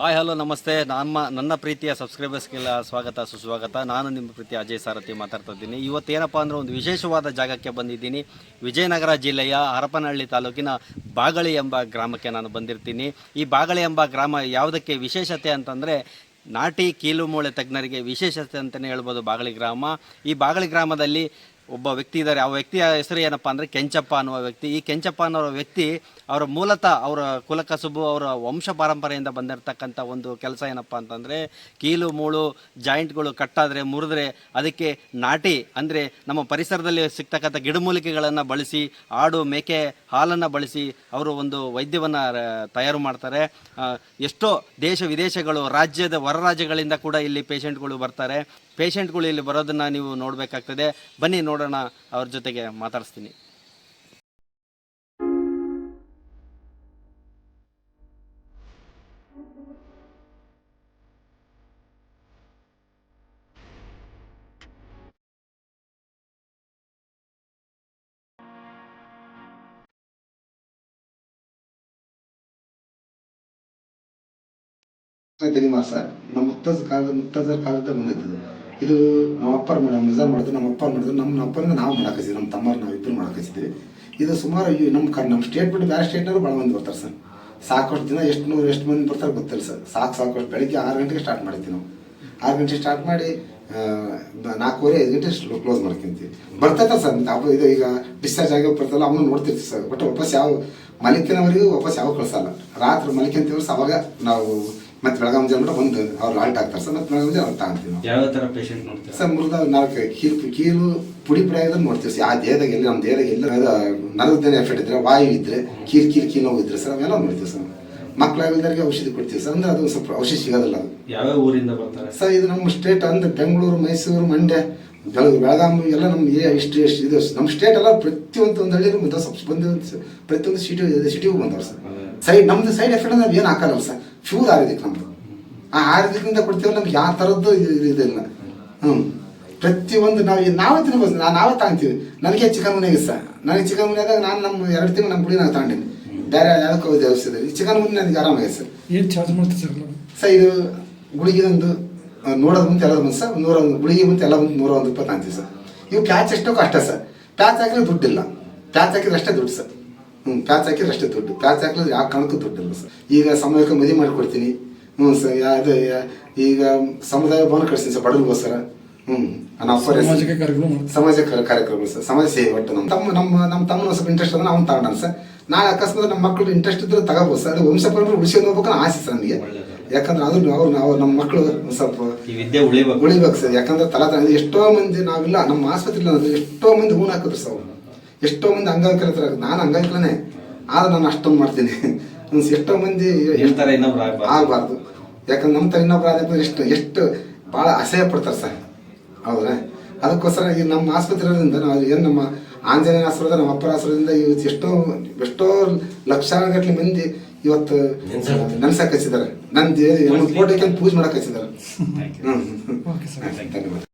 Hi, hello, ನಮಸ್ತೆ. ನಮ್ಮ ನನ್ನ ಪ್ರೀತಿಯ ಸಬ್ಸ್ಕ್ರೈಬರ್ಸ್ಗೆಲ್ಲ ಸ್ವಾಗತ, ಸುಸ್ವಾಗತ. ನಾನು ನಿಮ್ಮ ಪ್ರೀತಿ ಅಜಯ್ ಸಾರಥಿ ಮಾತಾಡ್ತಾ ಇದ್ದೀನಿ. ಇವತ್ತೇನಪ್ಪ ಅಂದರೆ ಒಂದು ವಿಶೇಷವಾದ ಜಾಗಕ್ಕೆ ಬಂದಿದ್ದೀನಿ. ವಿಜಯನಗರ ಜಿಲ್ಲೆಯ ಹರಪನಹಳ್ಳಿ ತಾಲೂಕಿನ ಬಾಗಳಿ ಎಂಬ ಗ್ರಾಮಕ್ಕೆ ನಾನು ಬಂದಿರ್ತೀನಿ. ಈ ಬಾಗಳಿ ಎಂಬ ಗ್ರಾಮ ಯಾವುದಕ್ಕೆ ವಿಶೇಷತೆ ಅಂತಂದರೆ, ನಾಟಿ ಕೀಲು ಮೂಳೆ ತಜ್ಞರಿಗೆ ವಿಶೇಷತೆ ಅಂತಲೇ ಹೇಳ್ಬೋದು ಬಾಗಳಿ ಗ್ರಾಮ. ಈ ಬಾಗಳಿ ಗ್ರಾಮದಲ್ಲಿ ಒಬ್ಬ ವ್ಯಕ್ತಿ ಇದ್ದಾರೆ. ಆ ವ್ಯಕ್ತಿಯ ಹೆಸರು ಏನಪ್ಪ ಅಂದರೆ ಕೆಂಚಪ್ಪ ಅನ್ನುವ ವ್ಯಕ್ತಿ. ಈ ಕೆಂಚಪ್ಪ ಅನ್ನೋ ವ್ಯಕ್ತಿ ಅವರ ಮೂಲತಃ ಅವರ ಕುಲಕಸುಬು, ಅವರ ವಂಶ ಪರಂಪರೆಯಿಂದ ಬಂದಿರತಕ್ಕಂಥ ಒಂದು ಕೆಲಸ ಏನಪ್ಪ ಅಂತಂದರೆ ಕೀಲು, ಮೂಳು, ಜಾಯಿಂಟ್ಗಳು ಕಟ್ಟಾದರೆ, ಮುರಿದ್ರೆ ಅದಕ್ಕೆ ನಾಟಿ ಅಂದರೆ ನಮ್ಮ ಪರಿಸರದಲ್ಲಿ ಸಿಗ್ತಕ್ಕಂಥ ಗಿಡಮೂಲಿಕೆಗಳನ್ನು ಬಳಸಿ, ಆಡು, ಮೇಕೆ, ಹಾಲನ್ನು ಬಳಸಿ ಅವರು ಒಂದು ವೈದ್ಯವನ್ನು ತಯಾರು ಮಾಡ್ತಾರೆ. ಎಷ್ಟೋ ದೇಶ ವಿದೇಶಗಳು, ರಾಜ್ಯದ ಹೊರ ಕೂಡ ಇಲ್ಲಿ ಪೇಷಂಟ್ಗಳು ಬರ್ತಾರೆ. ಪೇಷಂಟ್ಗಳು ಇಲ್ಲಿ ಬರೋದನ್ನು ನೀವು ನೋಡಬೇಕಾಗ್ತದೆ. ಬನ್ನಿ ನೋಡೋಣ ಅವ್ರ ಜೊತೆಗೆ ಮಾತಾಡಿಸ್ತೀನಿ. ನಮ್ಮ ಮುತ್ತಜ್ ಕಾಲದ ಮುತ್ತಜರ ಕಾಲದ ಬಂದಿದ್ದು. ಇದು ನಮ್ಮ ಅಪ್ಪರ ನಿಜ ಮಾಡಿದ್ರು ನಮ್ಮ ಅಪ್ಪ ಮಾಡಿದ್ರು ನಮ್ಮ ಅಪ್ಪನಿಂದ ನಾವು ಮಾಡಾಕಿದ್ವಿ ನಮ್ಮ ತಮ್ಮ ನಾವು ಇಬ್ಬರು ಮಾಡಾಕಿದ್ವಿ ಇದು ಸುಮಾರು ಈ ನಮ್ಮ ಕ, ನಮ್ಮ ಸ್ಟೇಟ್ ಬಿಟ್ಟು ಬೇರೆ ಸ್ಟೇಟ್ನವರು ಭಾಳ ಮಂದಿ ಬರ್ತಾರೆ ಸರ್. ಸಾಕಷ್ಟು ದಿನ ಎಷ್ಟು ನೂರು, ಎಷ್ಟು ಮಂದಿ ಬರ್ತಾರೆ ಗೊತ್ತಿಲ್ಲ ಸರ್. ಸಾಕು, ಸಾಕಷ್ಟು ಬೆಳಿಗ್ಗೆ ಆರು ಗಂಟೆಗೆ ಸ್ಟಾರ್ಟ್ ಮಾಡ್ತೀವಿ ನಾವು. ಆರು ಗಂಟೆ ಸ್ಟಾರ್ಟ್ ಮಾಡಿ ನಾಲ್ಕೂವರೆ, ಐದು ಗಂಟೆ ಕ್ಲೋಸ್ ಮಾಡ್ಕೊಂತೀವಿ. ಬರ್ತೈತೆ ಸರ್ ಅಪ್ಪ ಇದು ಈಗ ಡಿಸ್ಚಾರ್ಜ್ ಆಗಿ ಬರ್ತಲ್ಲ ಅವನು ನೋಡ್ತಿರ್ತೀವಿ ಸರ್. ಬಟ್ ವಾಪಸ್ ಯಾವ ಮಲಿಕಿನವರೆಗೂ ವಾಪಸ್ ಯಾವ ಕಳ್ಸಲ್ಲ. ರಾತ್ರಿ ಮಲಿಕಂತೀವಿ ಸರ್ ಅವಾಗ ನಾವು ಮತ್ತೆ ಬೆಳಗಾವಿ ಜನ ಒಂದು ಅವ್ರು ಆಲ್ಟ್ ಆಗ್ತಾರೆ. ಸರ್ ಮತ್ತೆ ಬೆಳಗಾವಿ ಜನ ಅವ್ರು ತಗೊಂತೀವಿ ನಾವು. ಯಾವ ಥರ ಪೇಷಂಟ್ ನೋಡ್ತೀವಿ ಸರ್ ಮುರಿದ ನಾಲ್ಕು ಕೀಲು ಕೀಲು ಪುಡಿ ಪುಡಿ ಆಗಿದ್ರೆ ನೋಡ್ತೀವಿ ಸರ್. ಆ ದೇಹದಾಗ ಎಲ್ಲಿ ನಮ್ಮ ದೇಹದಾಗ ಎಲ್ಲ ನರದೇನ ಎಫೆಕ್ಟ್ ಇದ್ರೆ ವಾಯು ಇದ್ರೆ ಕೀಲು ಕೀಲು ಕೀಲು ನೋವು ಇದ್ರೆ ಸರ್ ಅವೆಲ್ಲ ನೋಡ್ತೀವಿ ಸರ್. ಮಕ್ಕಳಾಗಿದ್ದಾರೆ ಔಷಧಿ ಕೊಡ್ತೀವಿ ಸರ್. ಅಂದ್ರೆ ಅದು ಸ್ವಲ್ಪ ಔಷಧಿ ಸಿಗೋದಿಲ್ಲ ಅದು. ಯಾವ್ಯಾವ ಊರಿಂದ ಬರ್ತಾರೆ? ಸರ್ ಇದು ನಮ್ಮ ಸ್ಟೇಟ್ ಅಂದ್ರೆ ಬೆಂಗಳೂರು ಮೈಸೂರು ಮಂಡ್ಯ ಬೆಳಗ್ಗೆ ಬೆಳಗಾವಿ ಎಲ್ಲ ನಮ್ಮ ಏ ಇಷ್ಟು ಎಷ್ಟು ಇದು ನಮ್ಮ ಸ್ಟೇಟ್ ಎಲ್ಲ ಪ್ರತಿಯೊಂದು ಒಂದು ಹಳ್ಳಿಯಲ್ಲಿ ಬಂದ ಸ್ವಲ್ಪ ಬಂದಿರೋ ಪ್ರತಿಯೊಂದು ಸಿಟಿ ಸಿಟಿಗೂ ಬಂದವ್ರು ಸರ್. ಸೈಡ್ ನಮ್ದು ಸೈಡ್ ಎಫೆಕ್ಟ್ ಅಂದ್ರೆ ಏನು ಹಾಕಲ್ಲ ಸರ್. ಫ್ಯೂರ್ ಆಯುರ್ವೇದಿಕ್ ನಮ್ದು ಆ ಆಯುರ್ವೇದಿಕ್ಕಿಂದ ಕೊಡ್ತೀವಲ್ಲ ನಮ್ಗೆ ಯಾವ ಥರದ್ದು ಇದು ಇದು ಇದಿಲ್ಲ. ಹ್ಞೂ ಪ್ರತಿಯೊಂದು ನಾವು ನಾವೇ ತಿನ್ಬೋದು ನಾ ನಾವೇ ತಗೊಂತೀವಿ ನನಗೆ ಚಿಕನ್ ಮುನಿಯಾಗ ಸರ್ ನನಗೆ ಚಿಕನ್ ಮುನಿಯಾಗ ನಾನು ನಮ್ಮ ಎರಡು ತಿಂಗಳು ನಮ್ಮ ಗುಡಿ ನಾನು ತಗೊಂಡೀನಿ ಬೇರೆ ಯಾವುದಕ್ಕೂ ಹೋಗಿ ಔಷಧಿ ಈ ಚಿಕನ್ ಮುನಿ ನನಗೆ ಆರಾಮಾಗಿದೆ ಸರ್ ಏನು ಚಾರ್ಜ್ ಮಾಡ್ತೀವಿ ಸರ್ ಸರ್ ಇದು ಗುಳಿಗೆ ಒಂದು ನೋಡೋದು ಮುಂದೆ ಎಲ್ಲ ಬಂದು ಸರ್ ನೂರ ಒಂದು ಗುಳಿಗೆ ಮುಂದೆ ಎಲ್ಲ ಬಂದು ನೂರ ಒಂದು ರೂಪಾಯಿ ತಗೊಂತೀವಿ ಸರ್ ಇವು ಪ್ಯಾಚ್ ಎಷ್ಟೋ ಕಷ್ಟ ಸರ್ ಪ್ಯಾಚ್ ಹಾಕಿದ್ರೆ ದುಡ್ಡಿಲ್ಲ. ಪ್ಯಾಚ್ ಹಾಕಿದ್ರೆ ಅಷ್ಟೇ ದುಡ್ಡು ಸರ್ ಹ್ಞೂ ಪ್ಯಾಚ್ ಹಾಕಿದ್ರೆ ಅಷ್ಟೇ ದುಡ್ಡು. ಪ್ಯಾಚ್ ಹಾಕಿದ್ರೆ ಯಾವ ಕಾರಣಕ್ಕೂ ದುಡ್ಡಿಲ್ಲ ಸರ್. ಈಗ ಸಮಯಕ್ಕೆ ಮದುವೆ ಮಾಡಿಕೊಡ್ತೀನಿ. ಹ್ಞೂ ಸರ್ ಅದು ಈಗ ಸಮುದಾಯ ಭವನ ಕಳಿಸ್ತೀನಿ ಸರ್ ಬಡವ್ರಿಗೋಸ್ಕರ ಹ್ಞೂ ನನ್ನ ಅಪ್ಪರ ಕಾರ್ಯಕ್ರಮ ಸಮಾಜ ಕಾರ್ಯಕ್ರಮಗಳು ಸರ್ ಸಮಾಜ ಸೇವೆ ಒಟ್ಟು. ನಮ್ಮ ತಮ್ಮ ನಮ್ಮ ನಮ್ಮ ತಮ್ಮ ಸ್ವಲ್ಪ ಇಂಟ್ರೆಸ್ಟ್ ಅದ ಅವ್ನು ತಗೊಂಡಾನ ಸರ್. ನಾಳೆ ಅಕಸ್ಮಾತ್ ನಮ್ಮ ಮಕ್ಕಳು ಇಂಟ್ರೆಸ್ಟ್ ಇದ್ರೆ ತಗೋಬೋದು ಸರ್. ಅದು ವಂಶ ಪರಂಪರೆ ಉಳಿಸ್ಕೊಂಡು ಹೋಗ್ಬೇಕು ಆಸೆ ಸರ್ ನನಗೆ. ಯಾಕಂದ್ರೆ ಅದು ಅವ್ರು ನಾವು ನಮ್ಮ ಮಕ್ಕಳು ಸ್ವಲ್ಪ ಈ ವಿದ್ಯೆ ಉಳಿಬೇಕು. ಉಳಿಬೇಕು ಸರ್. ಯಾಕಂದ್ರೆ ತಲಾ ತಲಾ ಎಷ್ಟೋ ಮಂದಿ ನಾವಿಲ್ಲ ನಮ್ಮ ಆಸ್ಪತ್ರೆ ಎಷ್ಟೋ ಮಂದಿ ಹೂನ್ ಹಾಕಿದ್ರು ಸರ್ ಅವ್ರು. ಎಷ್ಟೋ ಮಂದಿ ಅಂಗವಿಕಲತರ ನಾನು ಅಂಗವಿಕಲನೇ ಆದ್ರೆ ನಾನು ಅಷ್ಟೊಂದು ಮಾಡ್ತೀನಿ. ಎಷ್ಟೋ ಮಂದಿ ಹೇಳ್ತಾರೆ ಇನ್ನೊಬ್ರು ಆಗ್ಬಾರ್ದು. ಯಾಕಂದ್ರೆ ನಮ್ಮ ತರ ಇನ್ನೊಬ್ರು ಆದ್ರೆ ಎಷ್ಟು ಎಷ್ಟು ಭಾಳ ಅಸಹ್ಯ ಪಡ್ತಾರೆ ಸರ್. ಹೌದ್ರೆ? ಅದಕ್ಕೋಸ್ಕರ ಈ ನಮ್ಮ ಆಸ್ಪತ್ರೆಯಿಂದ ನಾವು ಏನು ನಮ್ಮ ಆಂಜನೇಯ ಆಸ್ಪತ್ರೆ ನಮ್ಮ ಅಪ್ಪರ ಆಸ್ಪತ್ರೆಯಿಂದ ಇವತ್ತು ಎಷ್ಟೋ ಎಷ್ಟೋ ಲಕ್ಷಾಂತರ ಗಟ್ಟಲೆ ಮಂದಿ ಇವತ್ತು ನೆನ್ಸಕ್ಕೆ ಹಚ್ಚಿದ್ದಾರೆ. ನನ್ನ ದೇವ್ರಿಗೆ ಫೋಟೋಕ್ಕೆ ಪೂಜೆ ಮಾಡಕ್ಕೆ ಹಚ್ಚಿದ್ದಾರೆ. ಹ್ಞೂ ಓಕೆ ಸರ್ ಧನ್ಯವಾದ.